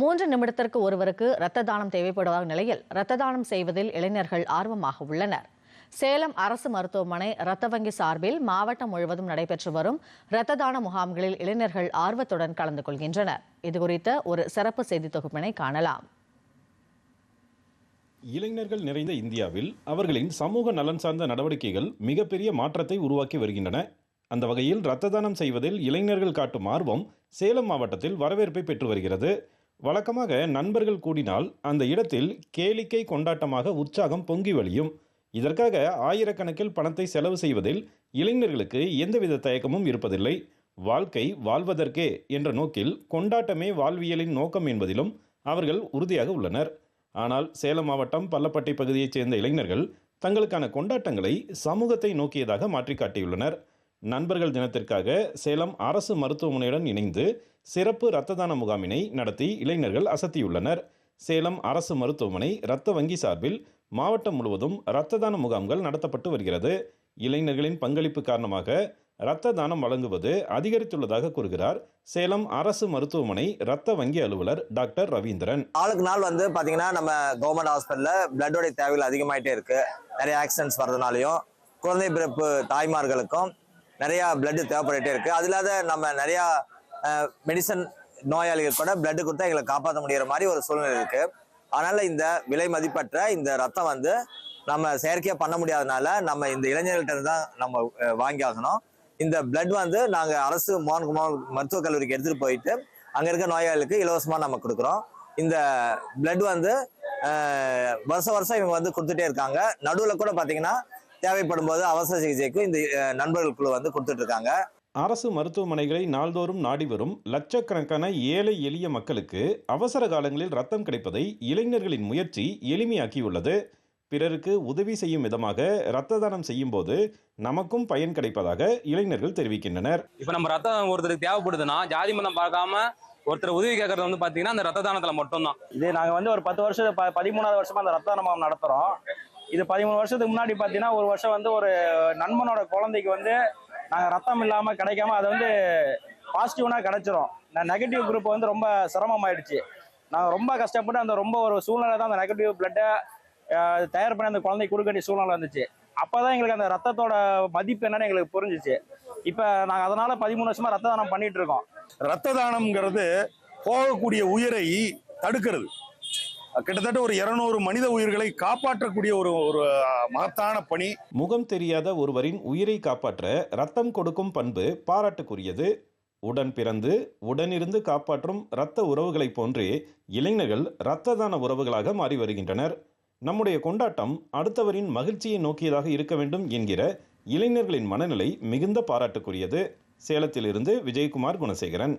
மூன்று நிமிடத்திற்கு ஒருவருக்கு இரத்த தானம் தேவைப்படுவார் நிலையில் இரத்த தானம் செய்வதில் இளைஞர்கள் ஆர்வமாக உள்ளனர். சேலம் அரசு மருத்துவமனை இரத்த வங்கி சார்பில் மாவட்டம் முழுவதும் நடைபெற்று வரும் இரத்த தான முகாம்களில் இளைஞர்கள் ஆர்வத்துடன் கலந்து கொள்கின்றனர். இதுகுறித்த ஒரு சிறப்பு செய்தி தொகுப்பினை காணலாம். இளைஞர்கள் நிறைந்த இந்தியாவில் அவர்களின் சமூக நலன் சார்ந்த நடவடிக்கைகள் மிகப்பெரிய மாற்றத்தை உருவாக்கி வருகின்றன. அந்த வகையில் இரத்த தானம் செய்வதில் இளைஞர்கள் காட்டும் ஆர்வம் சேலம் மாவட்டத்தில் வரவேற்பை பெற்று வருகிறது. வழக்கமாக நண்பர்கள் கூடினால் அந்த இடத்தில் கேளிக்கை கொண்டாட்டமாக உற்சாகம் பொங்கி வழியும். இதற்காக ஆயிரக்கணக்கில் பணத்தை செலவு செய்வதில் இளைஞர்களுக்கு எந்தவித தயக்கமும் இருப்பதில்லை. வாழ்க்கை வாழ்வதற்கே என்ற நோக்கில் கொண்டாட்டமே வாழ்வியலின் நோக்கம் என்பதிலும் அவர்கள் உறுதியாக உள்ளனர். ஆனால் சேலம் மாவட்டம் பள்ளப்பட்டை பகுதியைச் சேர்ந்த இளைஞர்கள் தங்களுக்கான கொண்டாட்டங்களை சமூகத்தை நோக்கியதாக மாற்றி காட்டியுள்ளனர் நண்பர்கள் தினத்திற்காக சேலம் அரசு மருத்துவமனையுடன் இணைந்து சிறப்பு இரத்த தான முகாமினை நடத்தி இளைஞர்கள் அசத்தியுள்ளனர். சேலம் அரசு மருத்துவமனை இரத்த வங்கி சார்பில் மாவட்டம் முழுவதும் இரத்த தான முகாம்கள் நடத்தப்பட்டு வருகிறது. இளைஞர்களின் பங்களிப்பு காரணமாக இரத்த தானம் வழங்குவது அதிகரித்துள்ளதாக கூறுகிறார் சேலம் அரசு மருத்துவமனை இரத்த வங்கி அலுவலர் டாக்டர் ரவீந்திரன். நாளுக்கு நாள் வந்து பாத்தீங்கன்னா நம்ம கவர்மெண்ட் ஹாஸ்பிட்டல்ல பிளட்டோட தேவைகள் அதிகமாயிட்டே இருக்கு. நிறைய ஆக்சிடென்ட்ஸ் வர்றதுனாலையும் குழந்தை பிறப்பு தாய்மார்களுக்கும் நிறைய பிளட் தேவைப்பட்டுட்டே இருக்கு. அது இல்லாத நம்ம நிறைய மெடிசன் நோயாளிகள் கூட பிளட் கொடுத்தா எங்களை காப்பாற்ற முடியிற மாதிரி ஒரு சூழ்நிலை இருக்கு. அதனால இந்த விலை மதிப்பற்ற இந்த ரத்தம் வந்து நம்ம செயற்கையா பண்ண முடியாதனால நம்ம இந்த இளைஞர்கள்ட்ட தான் நம்ம வாங்கி ஆகணும் இந்த பிளட் வந்து நாங்க அரசு மோகன் குமார் மருத்துவக் கல்லூரிக்கு எடுத்துட்டு போயிட்டு அங்க இருக்க நோயாளிகளுக்கு இலவசமா நம்ம கொடுக்குறோம். இந்த பிளட் வந்து வருஷம் வருஷம் இவங்க வந்து கொடுத்துட்டே இருக்காங்க. நடுவில் கூட பாத்தீங்கன்னா தேவைப்படும் போது அவசர சிகிச்சைக்கு இந்த நண்பர்கள் குழு வந்து கொடுத்துட்டு இருக்காங்க அரசு மருத்துவமனைகளை நாள்தோறும் நாடி வரும் லட்சக்கணக்கான ஏழை எளிய மக்களுக்கு அவசர காலங்களில் ரத்தம் கிடைப்பதை இளைஞர்களின் முயற்சி எளிமையாக்கியுள்ளது. பிறருக்கு உதவி செய்யும் விதமாக இரத்த தானம் செய்யும் போது நமக்கும் பயன் கிடைப்பதாக இளைஞர்கள் தெரிவிக்கின்றனர். இப்போ நம்ம ரத்தம் ஒருத்தருக்கு தேவைப்படுதுன்னா ஜாதி மதம் பார்க்காம ஒருத்தர் உதவி கேட்கறது வந்து பாத்தீங்கன்னா அந்த ரத்த தானத்துல மட்டும்தான். இது நாங்க வந்து ஒரு பத்து வருஷம் பதிமூணாவது வருஷமா அந்த ரத்த தான முகாம் நடத்துறோம். இது பதிமூணு வருஷத்துக்கு முன்னாடி பார்த்தீங்கன்னா ஒரு வருஷம் வந்து ஒரு நண்பனோட குழந்தைக்கு வந்து நாங்கள் ரத்தம் இல்லாமல் கிடைக்காம அது வந்து பாசிட்டிவ்னா கிடைச்சிரும். நான் நெகட்டிவ் குரூப் வந்து ரொம்ப சிரமமாயிடுச்சு. நாங்கள் ரொம்ப கஷ்டப்பட்டு அந்த ரொம்ப ஒரு சூழ்நிலை தான் அந்த நெகட்டிவ் பிளட்டை தயார் பண்ணி அந்த குழந்தைக்கு கொடுக்க வேண்டிய சூழ்நிலை வந்துச்சு. அப்பதான் எங்களுக்கு அந்த ரத்தத்தோட மதிப்பு என்னன்னு எங்களுக்கு புரிஞ்சிச்சு. இப்போ நாங்கள் அதனால பதிமூணு வருஷமா ரத்த தானம் பண்ணிட்டு இருக்கோம். ரத்த தானம்ங்கிறது போகக்கூடிய உயிரை தடுக்கிறது. கிட்டத்தட்ட ஒரு இருநூறு மனித உயிர்களை காப்பாற்றக்கூடிய ஒரு ஒரு மகத்தான பணி. முகம் தெரியாத ஒருவரின் உயிரை காப்பாற்ற ரத்தம் கொடுக்கும் பண்பு பாராட்டுக்குரியது. உடன் பிறந்து உடனிருந்து காப்பாற்றும் இரத்த உறவுகளைப் போன்றே இளைஞர்கள் இரத்த தான உறவுகளாக மாறி வருகின்றனர். நம்முடைய கொண்டாட்டம் அடுத்தவரின் மகிழ்ச்சியை நோக்கியதாக இருக்க வேண்டும் என்கிற இளைஞர்களின் மனநிலை மிகுந்த பாராட்டுக்குரியது. சேலத்திலிருந்து விஜயகுமார் குணசேகரன்.